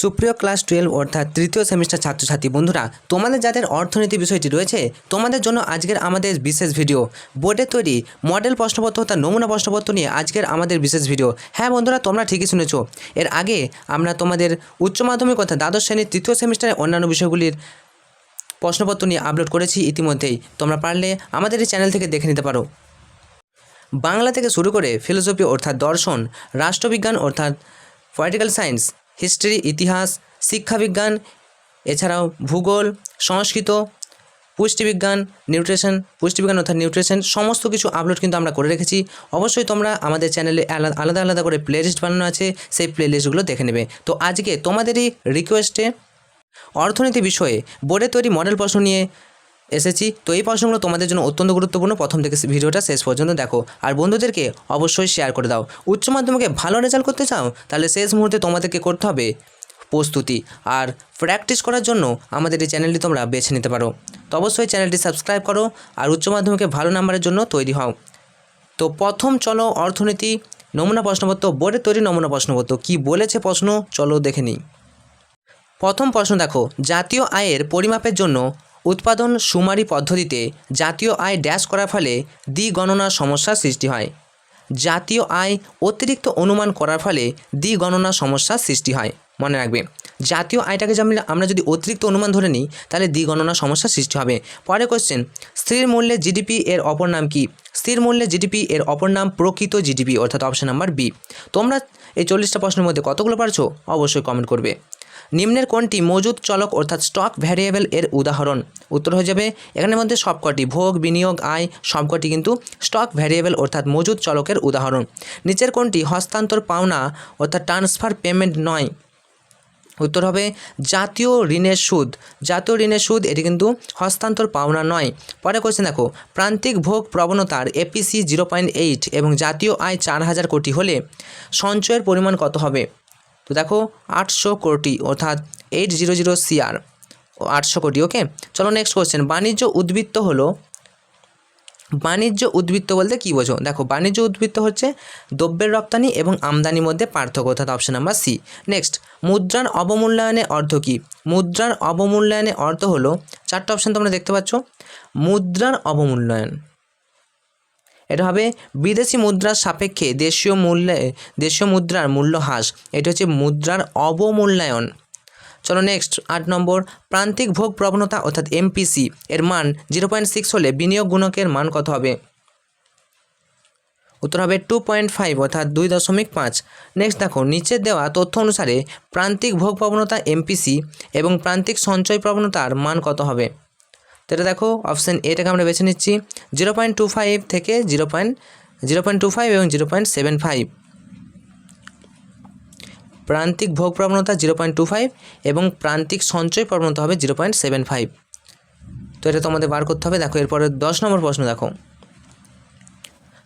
সুপ্রিয় class twelve অর্থাৎ তৃতীয় সেমিস্টার ছাত্রছাত্রী বন্ধুরা, তোমাদের যাদের অর্থনীতি বিষয়টি রয়েছে, তোমাদের জন্য আজকের আমাদের বিশেষ ভিডিও। বোর্ডে তৈরি মডেল প্রশ্নপত্র অর্থাৎ নমুনা প্রশ্নপত্র নিয়ে আজকের আমাদের বিশেষ ভিডিও। হ্যাঁ বন্ধুরা, তোমরা ঠিকই শুনেছ। এর আগে আমরা তোমাদের উচ্চ মাধ্যমিক অর্থাৎ দ্বাদশ শ্রেণির তৃতীয় সেমিস্টারের অন্যান্য বিষয়গুলির প্রশ্নপত্র নিয়ে আপলোড করেছি ইতিমধ্যেই। তোমরা পারলে আমাদের এই চ্যানেল থেকে দেখে নিতে পারো। বাংলা থেকে শুরু করে ফিলোসফি অর্থাৎ দর্শন, রাষ্ট্রবিজ্ঞান অর্থাৎ পলিটিক্যাল সায়েন্স হিস্ট্রি, ইতিহাস, শিক্ষাবিজ্ঞান, এছাড়াও ভূগোল, সংস্কৃত, পুষ্টিবিজ্ঞান, নিউট্রিশন, পুষ্টিবিজ্ঞান অর্থাৎ নিউট্রিশন, সমস্ত কিছু আপলোড কিন্তু আমরা করে রেখেছি। অবশ্যই তোমরা আমাদের চ্যানেলে আলাদা আলাদা করে প্লেলিস্ট বানানো আছে, সেই প্লেলিস্টগুলো দেখে নেবে। তো আজকে তোমাদেরই রিকোয়েস্টে অর্থনীতি বিষয়ে বোর্ডে তৈরি মডেল প্রশ্ন নিয়ে এসেছি। তো এই প্রশ্নগুলো তোমাদের জন্য অত্যন্ত গুরুত্বপূর্ণ। প্রথম থেকে ভিডিওটা শেষ পর্যন্ত দেখো। আর বন্ধুদেরকে অবশ্যই শেয়ার করে দাও। উচ্চ মাধ্যমিকে ভালো রেজাল্ট করতে চাও, তাহলে শেষ মুহূর্তে তোমাদেরকে করতে হবে প্রস্তুতি। আর প্র্যাকটিস করার জন্য আমাদের এই চ্যানেলটি তোমরা বেছে নিতে পারো। তো অবশ্যই চ্যানেলটি সাবস্ক্রাইব করো আর উচ্চ মাধ্যমিকে ভালো নাম্বারের জন্য তৈরি হও। তো প্রথম চলো অর্থনীতি, নমুনা প্রশ্নপত্র বোর্ডে তৈরি নমুনা প্রশ্নপত্র। কি বলেছে প্রশ্ন? চলো দেখে নিই। প্রথম প্রশ্ন দেখো, জাতীয় আয়ের পরিমাপের জন্য উৎপাদন সুমারি পদ্ধতিতে জাতীয় আয় ড্যাশ করার ফলে দ্বিগণনা সমস্যার সৃষ্টি হয়। জাতীয় আয় অতিরিক্ত অনুমান করার ফলে দ্বিগণনা সমস্যার সৃষ্টি হয়। মনে রাখবে, জাতীয় আয়টাকে যে আমরা আমরা যদি অতিরিক্ত অনুমান ধরে নিই, তাহলে দ্বিগণনা সমস্যার সৃষ্টি হবে। পরে কোশ্চেন স্থির মূল্যে জিডিপি এর অপর নাম কি? স্থির মূল্যে জিডিপি এর অপর নাম প্রকৃত জিডিপি অর্থাৎ অপশন নাম্বার বি তোমরা এই চল্লিশটা প্রশ্নের মধ্যে কতগুলো পারছ? অবশ্যই কমেন্ট করবে। নিম্নের কোনটি মজুদ চলক অর্থাৎ স্টক ভ্যারিয়েবল এর উদাহরণ? উত্তর হয়ে যাবে, এখানের মধ্যে সবকটি ভোগ, বিনিয়োগ, আয়, সবকটি কিন্তু স্টক ভ্যারিয়েবল অর্থাৎ মজুদ চলকের উদাহরণ। নিচের কোনটি হস্তান্তর পাওনা অর্থাৎ ট্রান্সফার পেমেন্ট নয়? উত্তর হবে, জাতীয় ঋণের সুদ। জাতীয় ঋণের সুদ, এটি কিন্তু হস্তান্তর পাওনা নয়। পরে কোশ্চেন দেখো, প্রান্তিক ভোগ প্রবণতার এপিসি জিরো পয়েন্ট এইট এবং জাতীয় আয় চার হাজার কোটি হলে সঞ্চয়ের পরিমাণ কত হবে? তো দেখো আটশো কোটি, অর্থাৎ এইট জিরো জিরো সিআর আটশো কোটি ওকে চলো নেক্সট কোশ্চেন বাণিজ্য উদ্বৃত্ত হলো, বাণিজ্য উদ্বৃত্ত বলতে কী বোঝো? দেখো, বাণিজ্য উদ্বৃত্ত হচ্ছে দ্রব্যের রপ্তানি এবং আমদানির মধ্যে পার্থক্য, অর্থাৎ অপশন নাম্বার সি নেক্সট মুদ্রার অবমূল্যায়নের অর্থ কী? মুদ্রার অবমূল্যায়নের অর্থ হলো, চারটা অপশন তোমরা দেখতে পাচ্ছ। মুদ্রার অবমূল্যায়ন। এটা হবে বিদেশি মুদ্রার সাপেক্ষে দেশীয় মূল্যে, দেশীয় মুদ্রার মূল্য হ্রাস। এটা হচ্ছে মুদ্রার অবমূল্যায়ন। চলো নেক্সট আট নম্বর, প্রান্তিক ভোগ প্রবণতা অর্থাৎ এমপিসি এর মান জিরো পয়েন্ট সিক্স হলে বিনিয়োগ গুণকের মান কত হবে? উত্তর হবে টু পয়েন্ট ফাইভ অর্থাৎ দুই দশমিক পাঁচ। নেক্সট দেখো, নিচের দেওয়া তথ্য অনুসারে প্রান্তিক ভোগ প্রবণতা এমপিসি এবং প্রান্তিক সঞ্চয় প্রবণতার মান কত হবে? এটা দেখো অপশান এটাকে আমরা বেছে নিচ্ছি জিরো পয়েন্ট টু ফাইভ থেকে zero point zero point two five এবং জিরো পয়েন্ট সেভেন ফাইভ প্রান্তিক ভোগ প্রবণতা জিরো পয়েন্ট টু ফাইভ এবং প্রান্তিক সঞ্চয় প্রবণতা হবে জিরো পয়েন্ট সেভেন ফাইভ তো এটা তোমাদের বার করতে হবে। দেখো, এরপরে দশ নম্বর প্রশ্ন দেখো।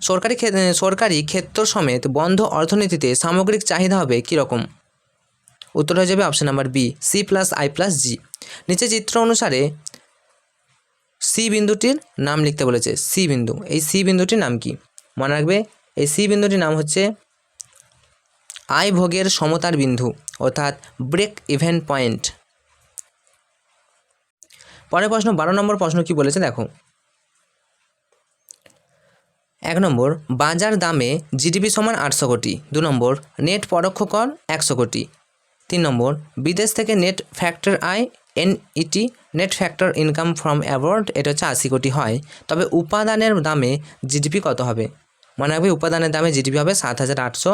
সরকারি সরকারি ক্ষেত্র সমেত বন্ধ অর্থনীতিতে সামগ্রিক চাহিদা হবে কীরকম? উত্তর হয়ে যাবে option number B C plus I plus G নিচে চিত্র অনুসারে সি বিন্দুটির নাম লিখতে বলেছে, সি বিন্দু। এই সি বিন্দুটির নাম কি? মনে রাখবে, এই সি বিন্দুটির নাম হচ্ছে আয় ভোগের সমতার বিন্দু, অর্থাৎ ব্রেক ইভেন পয়েন্ট। পরের প্রশ্ন, বারো নম্বর প্রশ্ন কি বলেছে দেখো। এক নম্বর, বাজার দামে জিডিপি সমান আটশো কোটি। দু নম্বর, নেট পরোক্ষ কর একশো কোটি। তিন নম্বর, বিদেশ থেকে নেট ফ্যাক্টর আয় NET net factor income from abroad এটা হচ্ছে আশি কোটি হয়। তবে উপাদানের দামে জিডিপি কত হবে? মনে রাখবে উপাদানের দামে জিডিপি হবে সাত হাজার আটশো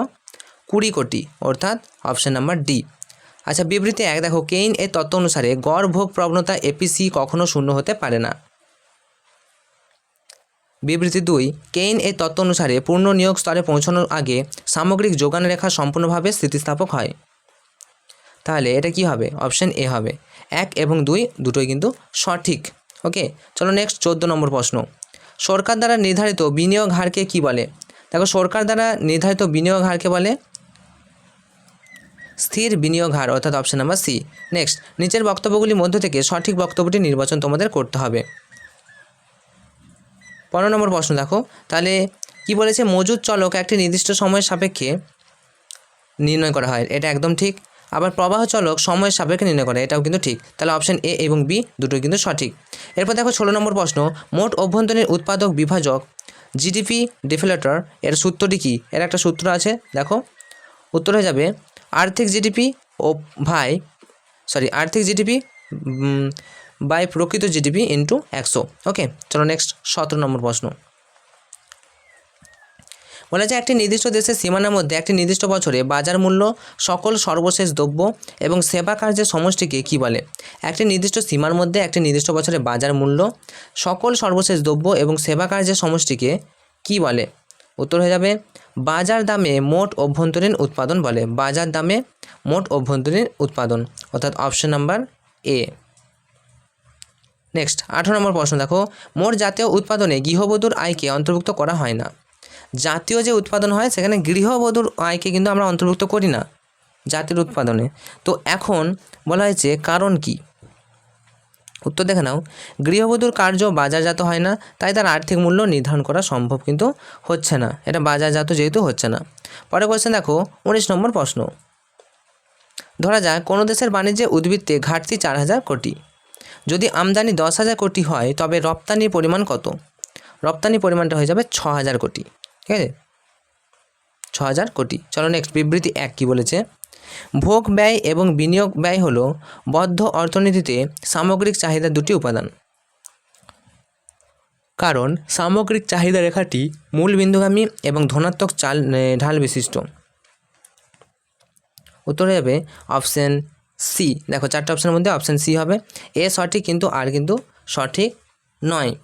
কুড়ি কোটি, অর্থাৎ অপশান নাম্বার ডি আচ্ছা বিবৃতি এক, দেখো, কেইন এর তত্ত্ব অনুসারে গড় ভোগ প্রবণতা এপিসি কখনো শূন্য হতে পারে না। বিবৃতি দুই, কেইন এই তত্ত্ব অনুসারে পূর্ণ নিয়োগ স্তরে পৌঁছানোর আগে সামগ্রিক যোগান রেখা সম্পূর্ণভাবে স্থিতিস্থাপক হয়। তাহলে এটা কি হবে? অপশন এ হবে। এক এবং দুই দুটোই কিন্তু সঠিক। ওকে, চলো নেক্সট চোদ্দ নম্বর প্রশ্ন। সরকার দ্বারা নির্ধারিত বিনিয়োগ হারকে কি বলে? দেখো, সরকার দ্বারা নির্ধারিত বিনিয়োগ হারকে বলে স্থির বিনিয়োগ হার, অর্থাৎ অপশন নাম্বার সি নেক্সট নিচের বক্তব্যগুলির মধ্য থেকে সঠিক বক্তব্যটি নির্বাচন তোমাদের করতে হবে। পনেরো নম্বর প্রশ্ন দেখো, তাহলে কি বলেছে? মজুদ চলক একটি নির্দিষ্ট সময়ের সাপেক্ষে নির্ণয় করা হয়। এটা একদম ঠিক। আবার প্রবাহ চলক সময়ের সাপেক্ষে নির্ণয় করে, এটাও কিন্তু ঠিক। তাহলে অপশন এ এবং বি দুটোই কিন্তু সঠিক। এরপর দেখো ষোলো নম্বর প্রশ্ন, মোট অভ্যন্তরীণ উৎপাদক বিভাজক জিডিপি ডিফিলেটর এর সূত্রটি কী? এর একটা সূত্র আছে, দেখো। উত্তর হয়ে যাবে, আর্থিক জিডিপি ও ভাই সরি আর্থিক জিডিপি বাই প্রকৃত জিডিপি ইন্টু একশো। ওকে চলো নেক্সট সতেরো নম্বর প্রশ্ন। বলা যায় একটি নির্দিষ্ট দেশের সীমানার মধ্যে একটি নির্দিষ্ট বছরে বাজার মূল্য, সকল সর্বশেষ দ্রব্য এবং সেবা কার্যের সমষ্টিকে কী বলে? একটি নির্দিষ্ট সীমার মধ্যে একটি নির্দিষ্ট বছরে বাজার মূল্য, সকল সর্বশেষ দ্রব্য এবং সেবা কার্যের সমষ্টিকে কী বলে? উত্তর হয়ে যাবে, বাজার দামে মোট অভ্যন্তরীণ উৎপাদন বলে। বাজার দামে মোট অভ্যন্তরীণ উৎপাদন, অর্থাৎ অপশন নাম্বার এ। নেক্সট, আঠারো নম্বর প্রশ্ন দেখো, মোট জাতীয় উৎপাদনে গৃহবধূর আয়কে অন্তর্ভুক্ত করা হয় না। জাতীয় যে উৎপাদন হয়, সেখানে গৃহবধূর আয়কে কিন্তু আমরা অন্তর্ভুক্ত করি না জাতীয় উৎপাদনে। তো এখন বলা হয়েছে, কারণ কি? উত্তর দেখে নাও। গৃহবধূর কার্য বাজারজাত হয় না, তাই তার আর্থিক মূল্য নির্ধারণ করা সম্ভব কিন্তু হচ্ছে না। এটা বাজারজাত যেহেতু হচ্ছে না। পরে কোয়েশ্চেন দেখো, উনিশ নম্বর প্রশ্ন। ধরা যায় কোনো দেশের বাণিজ্যে উদ্বৃত্তে ঘাটতি চার হাজার কোটি। যদি আমদানি দশ হাজার কোটি হয়, তবে রপ্তানির পরিমাণ কত? রপ্তানির পরিমাণটা হয়ে যাবে ছ হাজার কোটি। ঠিক আছে? ছ হাজার কোটি। চলো নেক্সট বিবৃতি এক কী বলেছে? ভোগ ব্যয় এবং বিনিয়োগ ব্যয় হলো বদ্ধ অর্থনীতিতে সামগ্রিক চাহিদার দুটি উপাদান। কারণ সামগ্রিক চাহিদা রেখাটি মূল বিন্দুগামী এবং ধনাত্মক চাল ঢাল বিশিষ্ট। উত্তর যাবে অপশন সি দেখো, চারটে অপশনের মধ্যে অপশন সি হবে। এ সঠিক কিন্তু আর কিন্তু সঠিক নয়।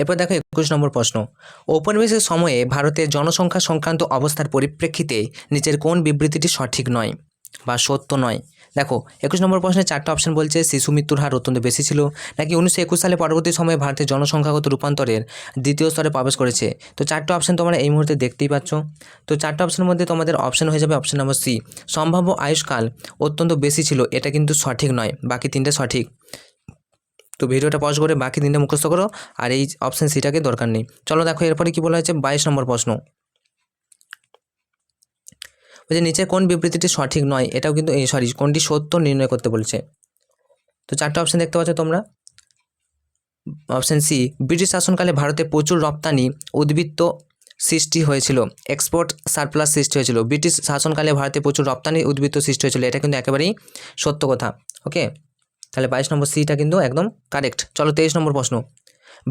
এরপর দেখো একুশ নম্বর প্রশ্ন। ঔপনিবেশিক সময়ে ভারতের জনসংখ্যা সংক্রান্ত অবস্থার পরিপ্রেক্ষিতে নিচের কোন বিবৃতিটি সঠিক নয় বা সত্য নয়? দেখো, একুশ নম্বর প্রশ্নে চারটা অপশন বলছে, শিশু মৃত্যুর হার অত্যন্ত বেশি ছিল, নাকি উনিশশো একুশ সালে পরবর্তী সময়ে ভারতের জনসংখ্যাগত রূপান্তরের দ্বিতীয় স্তরে প্রবেশ করেছে? তো চারটা অপশন তোমরা এই মুহূর্তে দেখতেই পাচ্ছ। তো চারটা অপশনের মধ্যে তোমাদের অপশন হয়ে যাবে অপশন নম্বর সি সম্ভাব্য আয়ুষ্কাল অত্যন্ত বেশি ছিল, এটা কিন্তু সঠিক নয়, বাকি তিনটে সঠিক। তো ভিডিওটা পজ করে বাকি তিনটে মুখস্থ করো, আর এই অপশন সিটাকে দরকার নেই। চলো দেখো এরপরে কি বলা হয়েছে, বাইশ নম্বর প্রশ্ন। যে নিচে কোন বিবৃতিটি সঠিক নয়? এটাও কিন্তু সরি কোনটি সত্য নির্ণয় করতে বলছে। তো চারটে অপশান দেখতে পাচ্ছ তোমরা। অপশন সি ব্রিটিশ শাসনকালে ভারতে প্রচুর রপ্তানি, উদ্বৃত্ত সৃষ্টি হয়েছিল এক্সপোর্ট সারপ্লাস সৃষ্টি হয়েছিল। ব্রিটিশ শাসনকালে ভারতে প্রচুর রপ্তানি, উদ্বৃত্ত সৃষ্টি হয়েছিল, এটা কিন্তু একেবারেই সত্য কথা ওকে তাহলে বাইশ নম্বর সিটা কিন্তু একদম কারেক্ট চলো তেইশ নম্বর প্রশ্ন।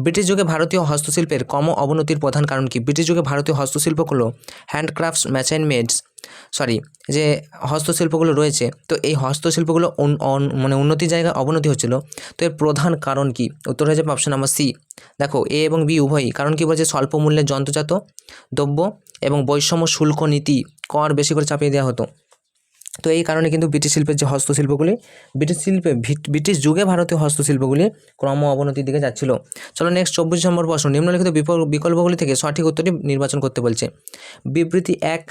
ব্রিটিশ যুগে ভারতীয় হস্তশিল্পের কম অবনতির প্রধান কারণ কি? ব্রিটিশ যুগে ভারতীয় হস্তশিল্পগুলো হ্যান্ডক্রাফটস ম্যাচাইন মেডস সরি যে হস্তশিল্পগুলো রয়েছে, তো এই হস্তশিল্পগুলো মানে উন্নতির জায়গায় অবনতি হচ্ছিল। তো এর প্রধান কারণ কি? উত্তর হয়ে যাবে অপশন নাম্বার সি দেখো এ এবং বি উভয়ই, কারণ কি বলছে? স্বল্প মূল্যের যন্ত্রজাত দ্রব্য এবং বৈষম্য শুল্ক নীতি কর বেশি করে চাপিয়ে দেওয়া হতো। তো এই কারণে কিন্তু ব্রিটিশ শিল্পের যে হস্তশিল্পগুলি, ব্রিটিশ শিল্পে ব্রিটিশ যুগে ভারতীয় হস্তশিল্পগুলি ক্রম অবনতির দিকে যাচ্ছিল। চলো নেক্সট চব্বিশ নম্বর প্রশ্ন, নিম্নলিখিত বিকল্পগুলি থেকে সঠিক উত্তরটি নির্বাচন করতে বলছে। বিবৃতি এক,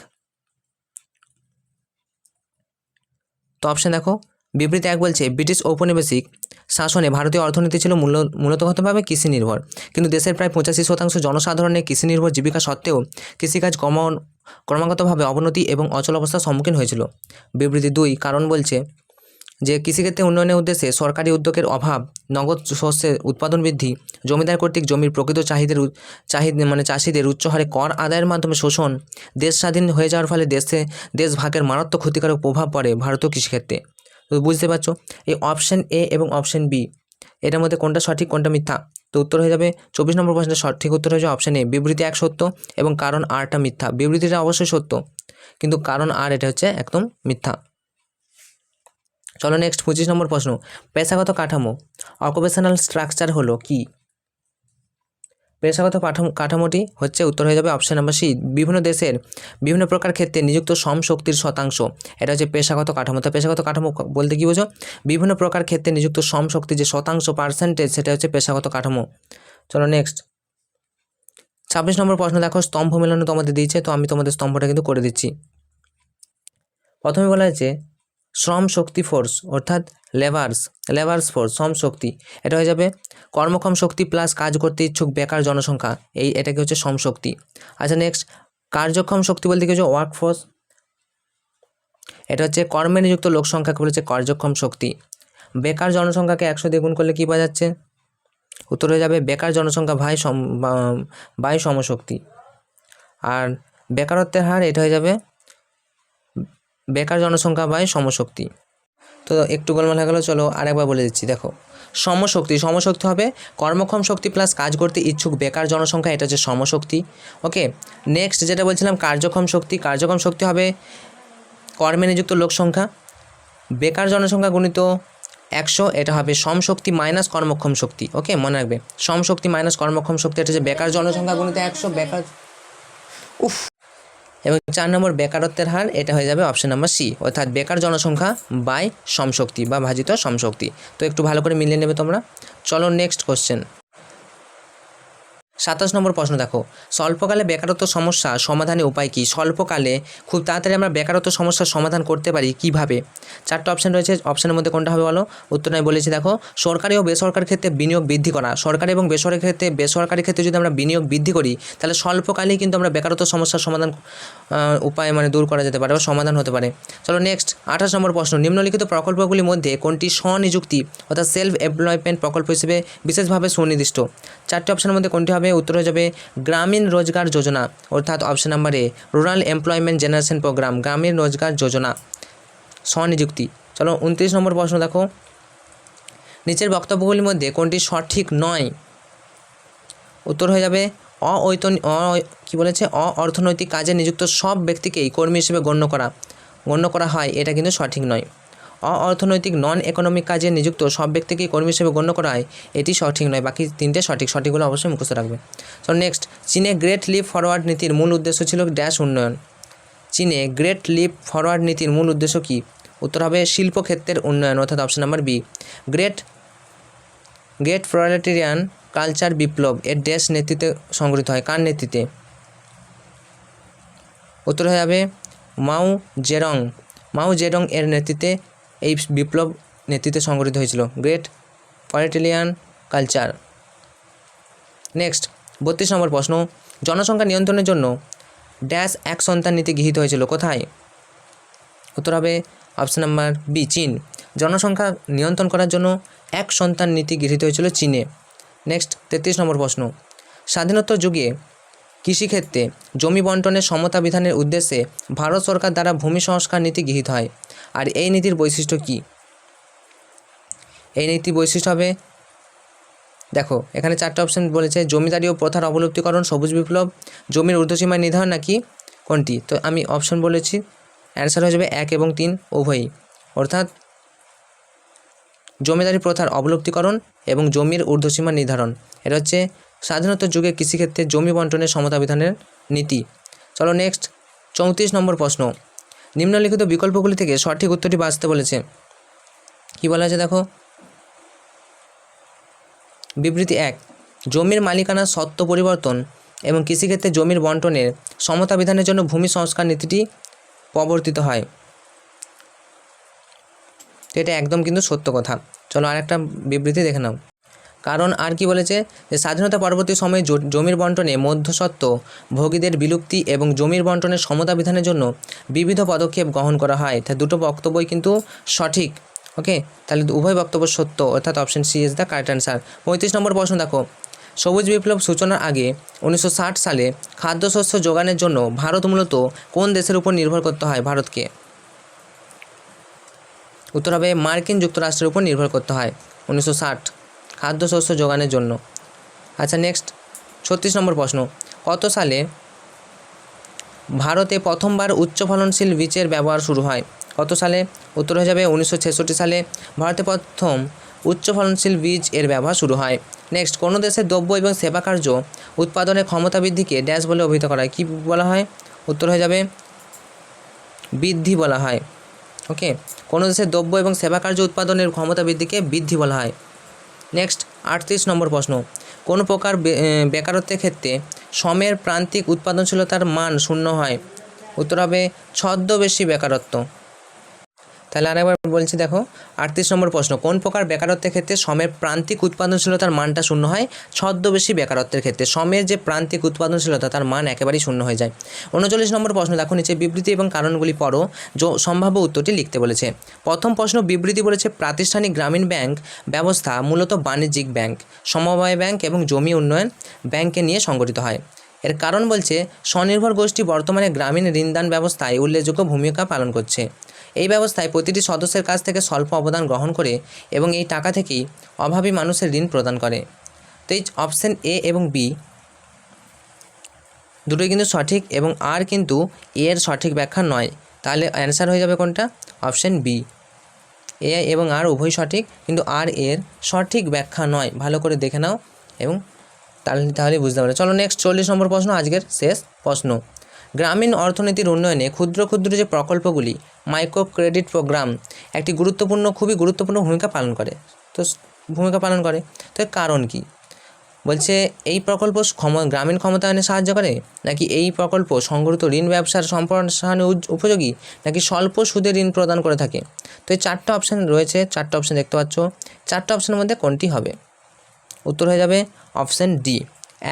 তো অপশন দেখো। বিবৃতি এক বলছে, ব্রিটিশ ঔপনিবেশিক শাসনে ভারতীয় অর্থনীতি ছিল মূল মূলতগতভাবে কৃষি নির্ভর কিন্তু দেশের প্রায় পঁচাশি শতাংশ জনসাধারণের কৃষি নির্ভর জীবিকা সত্ত্বেও কৃষিকাজ ক্রম, ক্রমাগতভাবে অবনতি এবং অচল অবস্থার সম্মুখীন হয়েছিল। বিবৃতি দুই, কারণ বলছে যে, কৃষিক্ষেত্রে উন্নয়নের উদ্দেশ্যে সরকারি উদ্যোগের অভাব, নগদ শস্যের উৎপাদন বৃদ্ধি, জমিদার কর্তৃক জমির প্রকৃত চাহিদের চাহিদা মানে চাষিদের উচ্চ হারে কর আদায়ের মাধ্যমে শোষণ দেশ স্বাধীন হয়ে যাওয়ার ফলে দেশে, দেশ ভাগের মারাত্মক ক্ষতিকারক প্রভাব পড়ে ভারতীয় কৃষিক্ষেত্রে। তো বুঝতে পারছ? এই অপশান এ এবং অপশান বি এটার মধ্যে কোনটা সঠিক, কোনটা মিথ্যা? তো উত্তর হয়ে যাবে চব্বিশ নম্বর প্রশ্নের সঠিক উত্তর হয়ে যাবে অপশন এ বিবৃতি এক সত্য এবং কারণ আরটা মিথ্যা। বিবৃতিটা অবশ্যই সত্য, কিন্তু কারণ আর এটা হচ্ছে একদম মিথ্যা। চলো নেক্সট পঁচিশ নম্বর প্রশ্ন, পেশাগত কাঠামো অকুপেশনাল স্ট্রাকচার হলো কি? পেশাগত কাঠামোটি হচ্ছে উত্তর হয়ে যাবে অপশন নাম্বার সি বিভিন্ন দেশের বিভিন্ন প্রকার ক্ষেত্রে নিযুক্ত শ্রম শক্তির শতাংশ। এটা হচ্ছে পেশাগত কাঠামো। তো পেশাগত কাঠামো বলতে কী বোঝো? বিভিন্ন প্রকার ক্ষেত্রে নিযুক্ত শ্রম শক্তির যে শতাংশ পার্সেন্টেজ সেটা হচ্ছে পেশাগত কাঠামো। চলো নেক্সট ছাব্বিশ নম্বর প্রশ্ন দেখো, স্তম্ভ মেলানো তোমাদের দিয়েছে, তো আমি তোমাদের স্তম্ভটা কিন্তু করে দিচ্ছি। প্রথমে বলা হয়েছে শ্রম শক্তি ফোর্স অর্থাৎ লেবার্স লেবার্স ফোর্স শ্রম শক্তি। এটা হয়ে যাবে কর্মক্ষম শক্তি প্লাস কাজ করতে ইচ্ছুক বেকার জনসংখ্যা। এই এটাকে হচ্ছে শ্রম শক্তি। আচ্ছা নেক্সট কার্যক্ষম শক্তি বলতে কি হচ্ছে? ওয়ার্ক ফোর্স এটা হচ্ছে কর্মে নিযুক্ত লোক সংখ্যাকে বলেছে কার্যক্ষম শক্তি। বেকার জনসংখ্যাকে একশো দিয়ে গুণ করলে কী পাওয়া যাচ্ছে? উত্তর হয়ে যাবে বেকার জনসংখ্যা ভাই সম বা- বাই সমশক্তি আর বেকারত্বের হার, এটা হয়ে যাবে বেকার জনসংখ্যা বাই সমশক্তি। তো একটু গোলমাল হয়ে গেল, চলো আরেকবার বলে দিচ্ছি, দেখো। সমশক্তি সমশক্তি হবে কর্মক্ষম শক্তি প্লাস কাজ করতে ইচ্ছুক বেকার জনসংখ্যা, এটা হচ্ছে সমশক্তি। ওকে নেক্সট যেটা বলছিলাম, কার্যক্ষম শক্তি কার্যক্ষম শক্তি হবে কর্মে নিযুক্ত লোক সংখ্যা। বেকার জনসংখ্যা গুণিত একশো, এটা হবে সমশক্তি মাইনাস কর্মক্ষম শক্তি। ওকে মনে রাখবে, সমশক্তি মাইনাস কর্মক্ষম শক্তি, এটা হচ্ছে বেকার জনসংখ্যা গুণিত একশো, বেকার উফ এবং চার নম্বর বেকারত্বের হার, এটা হয়ে যাবে অপশন নাম্বার সি অর্থাৎ বেকার জনসংখ্যা বাই সমশক্তি বা ভাজিত সমশক্তি। তো একটু ভালো করে মিলিয়ে নেবে তোমরা। চলো নেক্সট কোশ্চেন সাতাশ নম্বর প্রশ্ন দেখো, স্বল্পকালে বেকারত্ব সমস্যা সমাধানের উপায় কী? স্বল্পকালে খুব তাড়াতাড়ি আমরা বেকারত্ব সমস্যার সমাধান করতে পারি কীভাবে? চারটা অপশান রয়েছে অপশানের মধ্যে কোনটা হবে বলো? উত্তর আমি বলেছি দেখো, সরকারি ও বেসরকারি ক্ষেত্রে বিনিয়োগ বৃদ্ধি করা। সরকারি এবং বেসরকারি ক্ষেত্রে বেসরকারি ক্ষেত্রে যদি আমরা বিনিয়োগ বৃদ্ধি করি, তাহলে স্বল্পকালেই কিন্তু আমরা বেকারত্ব সমস্যার সমাধান উপায় মানে দূর করা যেতে পারে বা সমাধান হতে পারে। চলো নেক্সট আঠাশ নম্বর প্রশ্ন। নিম্নলিখিত প্রকল্পগুলির মধ্যে কোনটি স্বনিযুক্তি অর্থাৎ সেলফ এমপ্লয়মেন্ট প্রকল্প হিসেবে বিশেষভাবে সুনির্দিষ্ট? চারটি অপশানের মধ্যে কোনটি হবে? উত্তর হয়ে যাবে গ্রামীণ রোজগার যোজনা, অর্থাৎ option number A rural employment generation programme গ্রামীণ রোজগার যোজনা। স্বনিযুক্তি। চলো উনত্রিশ নম্বর প্রশ্ন দেখো। নিচের বক্তব্যগুলির মধ্যে কোনটি সঠিক নয়? উত্তর হয়ে যাবে অঐতন, অ, কী বলেছে? অ অর্থনৈতিক কাজে নিযুক্ত সব ব্যক্তিকেই কর্মী হিসেবে গণ্য করা। গণ্য করা হয়, এটা কিন্তু সঠিক নয়। অর্থনৈতিক নন ইকোনমিক কাজে নিযুক্ত সব ব্যক্তিকেই কর্মী হিসেবে গণ্য করা হয়। এটি সঠিক নয়। বাকি তিনটে সঠিক। সঠিকগুলো অবশ্যই মুখস্থ রাখবে। সো নেক্সট চীনে গ্রেট লিপ ফরওয়ার্ড নীতির মূল উদ্দেশ্য ছিল ড্যাশ উন্নয়ন। চীনে গ্রেট লিপ ফরওয়ার্ড নীতির মূল উদ্দেশ্য কী? উত্তর হবে শিল্পক্ষেত্রের উন্নয়ন, অর্থাৎ option number B great great proletarian culture বিপ্লব এর ড্যাশ নেতৃত্বে সংগঠিত হয়। কার নেতৃত্বে? উত্তর হয়ে যাবে মাউ জেরং। মাউ জেরং এর নেতৃত্বে এই বিপ্লব নেতৃত্বে সংগঠিত হয়েছিল। Great পলিটেলিয়ান culture. নেক্সট, বত্রিশ নম্বর প্রশ্ন, জনসংখ্যা নিয়ন্ত্রণের জন্য ড্যাশ এক সন্তান নীতি গৃহীত হয়েছিল কোথায়? উত্তর হবে অপশন নাম্বার বি, চীন। জনসংখ্যা নিয়ন্ত্রণ করার জন্য এক সন্তান নীতি গৃহীত হয়েছিল চীনে। নেক্সট, তেত্রিশ নম্বর প্রশ্ন স্বাধীনোত্তর যুগে কৃষিক্ষেত্রে জমি বন্টনের সমতা বিধানের উদ্দেশ্যে ভারত সরকার দ্বারা ভূমি সংস্কার নীতি গৃহীত হয়। আর এই নীতির বৈশিষ্ট্য কী? এই নীতির বৈশিষ্ট্য হবে, দেখো, এখানে চারটে অপশন বলেছে, জমিদারি ও প্রথার অবলুপ্তিকরণ, সবুজ বিপ্লব, জমির ঊর্ধ্বসীমা নির্ধারণ নাকি, কোনটি? তো আমি অপশন বলেছি অ্যান্সার হয়ে যাবে এক এবং তিন, উভয়ই। অর্থাৎ জমিদারি প্রথার অবলুপ্তিকরণ এবং জমির ঊর্ধ্বসীমা নির্ধারণ। এটা হচ্ছে স্বাধীনতার যুগে কৃষিক্ষেত্রে জমি বন্টনের সমতা বিধানের নীতি। চলো নেক্সট চৌত্রিশ নম্বর প্রশ্ন। নিম্নলিখিত বিকল্পগুলি থেকে সঠিক উত্তরটি বাঁচতে বলেছে। কি বলা আছে দেখো? বিবৃতি এক, জমির মালিকানা সত্ত্ব পরিবর্তন এবং কৃষিক্ষেত্রে জমির বন্টনের সমতা বিধানের জন্য ভূমি সংস্কার নীতিটি প্রবর্তিত হয়। তো এটা একদম কিন্তু সত্য কথা। চলো আরেকটা বিবৃতি দেখে নাও। কারণ আর কি বলেছে? যে স্বাধীনতা পরবর্তী সময়ে জমির বন্টনে মধ্যস্বত্ব, ভোগীদের বিলুপ্তি এবং জমির বন্টনের সমতা বিধানের জন্য বিবিধ পদক্ষেপ গ্রহণ করা হয়। তা দুটো বক্তব্যই কিন্তু সঠিক। ওকে তাহলে উভয় বক্তব্য সত্য, অর্থাৎ option C is the correct answer পঁয়ত্রিশ নম্বর প্রশ্ন দেখো। সবুজ বিপ্লব সূচনার আগে উনিশশো ষাট সালে খাদ্যশস্য যোগানের জন্য ভারত মূলত কোন দেশের উপর নির্ভর করতে হয়? ভারতকে। উত্তর হবে মার্কিন যুক্তরাষ্ট্রের উপর নির্ভর করতে হয়। উনিশশো ষাট। খাদ্যশস্য যোগানের জন্য। আচ্ছা নেক্সট ছত্রিশ নম্বর প্রশ্ন। কত সালে ভারতে প্রথমবার উচ্চ ফলনশীল বীজের ব্যবহার শুরু হয়? কত সালে? উত্তর হয়ে যাবে উনিশশো ছেষট্টি সালে। ভারতে প্রথম উচ্চ ফলনশীল বীজ এর ব্যবহার শুরু হয়। নেক্সট কোনো দেশের দ্রব্য এবং সেবা কার্য উৎপাদনের ক্ষমতা বৃদ্ধিকে ড্যাশ বলে অভিহিত করা হয়। কী বলা হয়? উত্তর হয়ে যাবে বৃদ্ধি বলা হয়। ওকে কোনো দেশের দ্রব্য এবং সেবা কার্য উৎপাদনের ক্ষমতা বৃদ্ধিকে বৃদ্ধি বলা হয়। নেক্সট, আটত্রিশ নম্বর প্রশ্ন। কোন প্রকার বেকারত্বের ক্ষেত্রে সমের প্রান্তিক উৎপাদনশীলতার মান শূন্য হয়? উত্তর হবে, ছদ্মবেশী বেকারত্ব। তাহলে আরেকবার বলছি দেখো, আটত্রিশ নম্বর প্রশ্ন, কোন প্রকার বেকারত্বের ক্ষেত্রে সমের প্রান্তিক উৎপাদনশীলতার মানটা শূন্য হয়? ছদ্মবেশী বেকারত্বের ক্ষেত্রে সমের যে প্রান্তিক উৎপাদনশীলতা, তার মান একেবারেই শূন্য হয়ে যায়। উনচল্লিশ নম্বর প্রশ্ন, দেখো নিচে বিবৃতি এবং কারণগুলি পড়ো সম্ভাব্য উত্তরটি লিখতে বলেছে। প্রথম প্রশ্ন, বিবৃতি বলেছে প্রাতিষ্ঠানিক গ্রামীণ ব্যাংক ব্যবস্থা মূলত বাণিজ্যিক ব্যাংক, সমবায় ব্যাংক এবং জমি উন্নয়ন ব্যাংকে নিয়ে সংগঠিত হয়। এর কারণ বলছে, স্বনির্ভর গোষ্ঠী বর্তমানে গ্রামীণ ঋণদান ব্যবস্থায় উল্লেখযোগ্য ভূমিকা পালন করছে। এই ব্যবস্থায় প্রতিটি সদস্যের কাছ থেকে স্বল্প অবদান গ্রহণ করে এবং এই টাকা থেকেই অভাবী মানুষের ঋণ প্রদান করে। তো এই অপশান এ এবং বি দুটোই কিন্তু সঠিক এবং আর কিন্তু এ এর সঠিক ব্যাখ্যা নয়। তাহলে অ্যান্সার হয়ে যাবে কোনটা? Option B. এ এবং আর উভয় সঠিক, কিন্তু আর এর সঠিক ব্যাখ্যা নয়। ভালো করে দেখে নাও এবং তাহলে তাহলে বুঝতে পারবে চলো নেক্সট চল্লিশ নম্বর প্রশ্ন, আজকের শেষ প্রশ্ন। গ্রামীণ অর্থনীতির উন্নয়নে ক্ষুদ্র ক্ষুদ্র যে প্রকল্পগুলি মাইক্রো ক্রেডিট প্রোগ্রাম একটি গুরুত্বপূর্ণ, খুবই গুরুত্বপূর্ণ ভূমিকা পালন করে। তো ভূমিকা পালন করে। তো কারণ কি? বলছে, এই প্রকল্প ক্ষম, গ্রামীণ ক্ষমতায়নে সাহায্য করে? নাকি এই প্রকল্প সংগঠিত ঋণ ব্যবসার সম্প্রসারণে উপযোগী? নাকি স্বল্প সুদে ঋণ প্রদান করে থাকে? তো এই চারটা অপশান রয়েছে, চারটা অপশান দেখতে পাচ্ছ। চারটা অপশানের মধ্যে কোনটি হবে? উত্তর হয়ে যাবে অপশান ডি,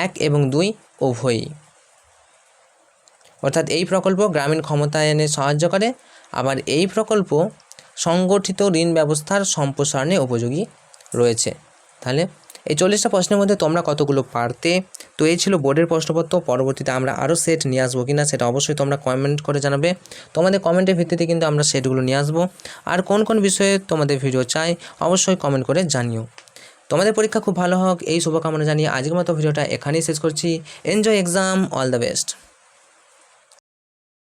এক এবং দুই উভয়ই। অর্থাৎ এই প্রকল্প গ্রামীণ ক্ষমতায়নে সাহায্য করে, আবার এই প্রকল্প সংগঠিত ঋণ ব্যবস্থার সম্প্রসারণে উপযোগী রয়েছে। তাহলে এই চল্লিশটা প্রশ্নের মধ্যে তোমরা কতগুলো পারতে? তো এই ছিল বোর্ডের প্রশ্নপত্র, পরবর্তীতে আমরা আরও সেট নিয়ে আসব কি না সেটা অবশ্যই তোমরা কমেন্ট করে জানাবে। তোমাদের কমেন্টের ভিত্তিতে কিন্তু আমরা সেটগুলো নিয়ে আসব। আর কোন কোন বিষয়ে তোমাদের ভিডিও চাই, অবশ্যই কমেন্ট করে জানিও। তোমাদের পরীক্ষা খুব ভালো হোক, এই শুভকামনা জানিয়ে আজকের মতো ভিডিওটা এখানেই শেষ করছি। Enjoy exam all the best